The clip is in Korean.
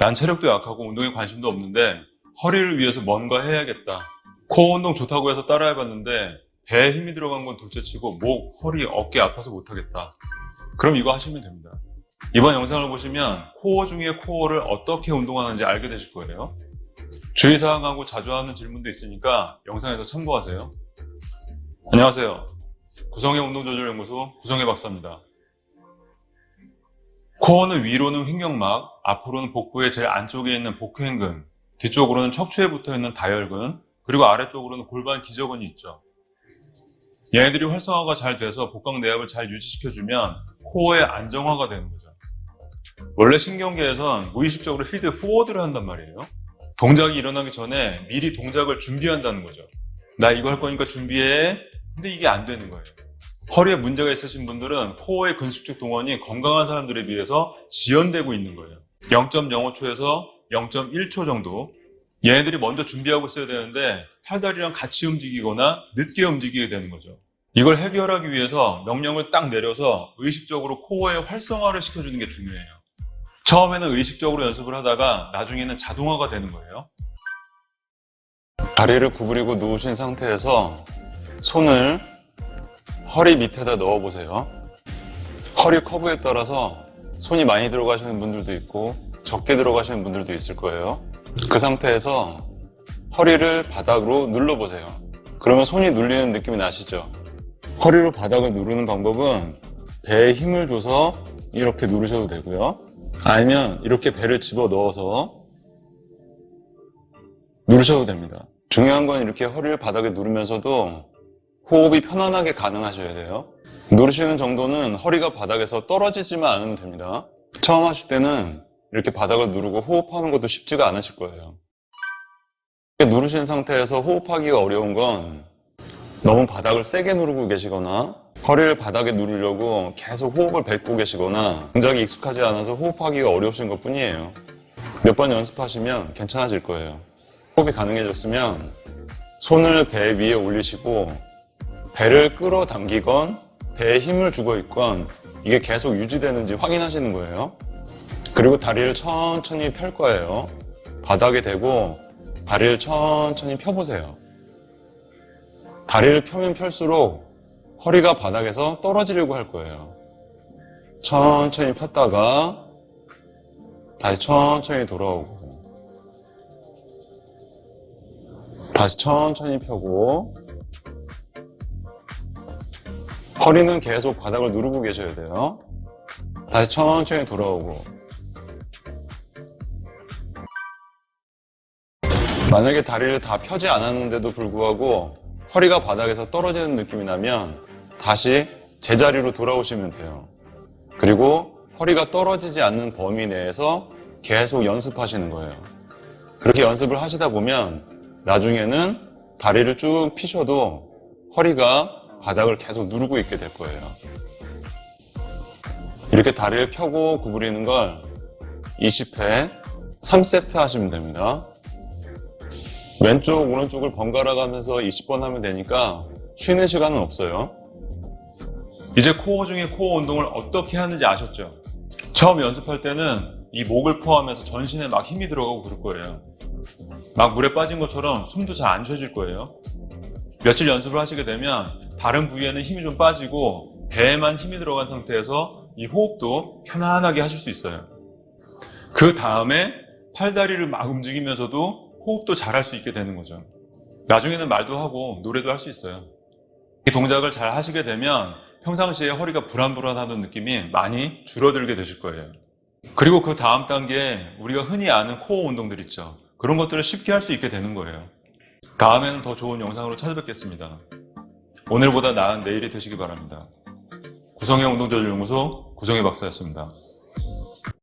난 체력도 약하고 운동에 관심도 없는데 허리를 위해서 뭔가 해야겠다. 코어 운동 좋다고 해서 따라해봤는데 배에 힘이 들어간 건 둘째치고 목, 허리, 어깨 아파서 못하겠다. 그럼 이거 하시면 됩니다. 이번 영상을 보시면 코어 중에 코어를 어떻게 운동하는지 알게 되실 거예요. 주의사항하고 자주 하는 질문도 있으니까 영상에서 참고하세요. 안녕하세요. 구성의 운동조절연구소 구성의 박사입니다. 코어는 위로는 횡격막, 앞으로는 복부의 제일 안쪽에 있는 복횡근, 뒤쪽으로는 척추에 붙어 있는 다혈근, 그리고 아래쪽으로는 골반 기저근이 있죠. 얘네들이 활성화가 잘 돼서 복강 내압을 잘 유지시켜주면 코어의 안정화가 되는 거죠. 원래 신경계에선 무의식적으로 필드 포워드를 한단 말이에요. 동작이 일어나기 전에 미리 동작을 준비한다는 거죠. 나 이거 할 거니까 준비해. 근데 이게 안 되는 거예요. 허리에 문제가 있으신 분들은 코어의 근숙적 동원이 건강한 사람들에 비해서 지연되고 있는 거예요. 0.05초에서 0.1초 정도. 얘네들이 먼저 준비하고 있어야 되는데 팔다리랑 같이 움직이거나 늦게 움직이게 되는 거죠. 이걸 해결하기 위해서 명령을 딱 내려서 의식적으로 코어의 활성화를 시켜주는 게 중요해요. 처음에는 의식적으로 연습을 하다가 나중에는 자동화가 되는 거예요. 다리를 구부리고 누우신 상태에서 손을 허리 밑에다 넣어 보세요. 허리 커브에 따라서 손이 많이 들어가시는 분들도 있고 적게 들어가시는 분들도 있을 거예요. 그 상태에서 허리를 바닥으로 눌러 보세요. 그러면 손이 눌리는 느낌이 나시죠? 허리로 바닥을 누르는 방법은 배에 힘을 줘서 이렇게 누르셔도 되고요. 아니면 이렇게 배를 집어 넣어서 누르셔도 됩니다. 중요한 건 이렇게 허리를 바닥에 누르면서도 호흡이 편안하게 가능하셔야 돼요. 누르시는 정도는 허리가 바닥에서 떨어지지만 않으면 됩니다. 처음 하실 때는 이렇게 바닥을 누르고 호흡하는 것도 쉽지가 않으실 거예요. 누르신 상태에서 호흡하기가 어려운 건 너무 바닥을 세게 누르고 계시거나 허리를 바닥에 누르려고 계속 호흡을 뱉고 계시거나 동작이 익숙하지 않아서 호흡하기가 어려우신 것 뿐이에요. 몇 번 연습하시면 괜찮아질 거예요. 호흡이 가능해졌으면 손을 배 위에 올리시고 배를 끌어당기건 배에 힘을 주고 있건 이게 계속 유지되는지 확인하시는 거예요. 그리고 다리를 천천히 펼 거예요. 바닥에 대고 다리를 천천히 펴보세요. 다리를 펴면 펼수록 허리가 바닥에서 떨어지려고 할 거예요. 천천히 폈다가 다시 천천히 돌아오고 다시 천천히 펴고 허리는 계속 바닥을 누르고 계셔야 돼요. 다시 천천히 돌아오고 만약에 다리를 다 펴지 않았는데도 불구하고 허리가 바닥에서 떨어지는 느낌이 나면 다시 제자리로 돌아오시면 돼요. 그리고 허리가 떨어지지 않는 범위 내에서 계속 연습하시는 거예요. 그렇게 연습을 하시다 보면 나중에는 다리를 쭉 피셔도 허리가 바닥을 계속 누르고 있게 될 거예요. 이렇게 다리를 펴고 구부리는 걸 20회 3세트 하시면 됩니다. 왼쪽, 오른쪽을 번갈아 가면서 20번 하면 되니까 쉬는 시간은 없어요. 이제 코어 중에 코어 운동을 어떻게 하는지 아셨죠? 처음 연습할 때는 이 목을 포함해서 전신에 막 힘이 들어가고 그럴 거예요. 막 물에 빠진 것처럼 숨도 잘 안 쉬어질 거예요. 며칠 연습을 하시게 되면 다른 부위에는 힘이 좀 빠지고 배에만 힘이 들어간 상태에서 이 호흡도 편안하게 하실 수 있어요. 그 다음에 팔다리를 막 움직이면서도 호흡도 잘 할 수 있게 되는 거죠. 나중에는 말도 하고 노래도 할 수 있어요. 이 동작을 잘 하시게 되면 평상시에 허리가 불안불안하던 느낌이 많이 줄어들게 되실 거예요. 그리고 그 다음 단계에 우리가 흔히 아는 코어 운동들 있죠. 그런 것들을 쉽게 할 수 있게 되는 거예요. 다음에는 더 좋은 영상으로 찾아뵙겠습니다. 오늘보다 나은 내일이 되시기 바랍니다. 구성의 운동조절연구소 구성의 박사였습니다.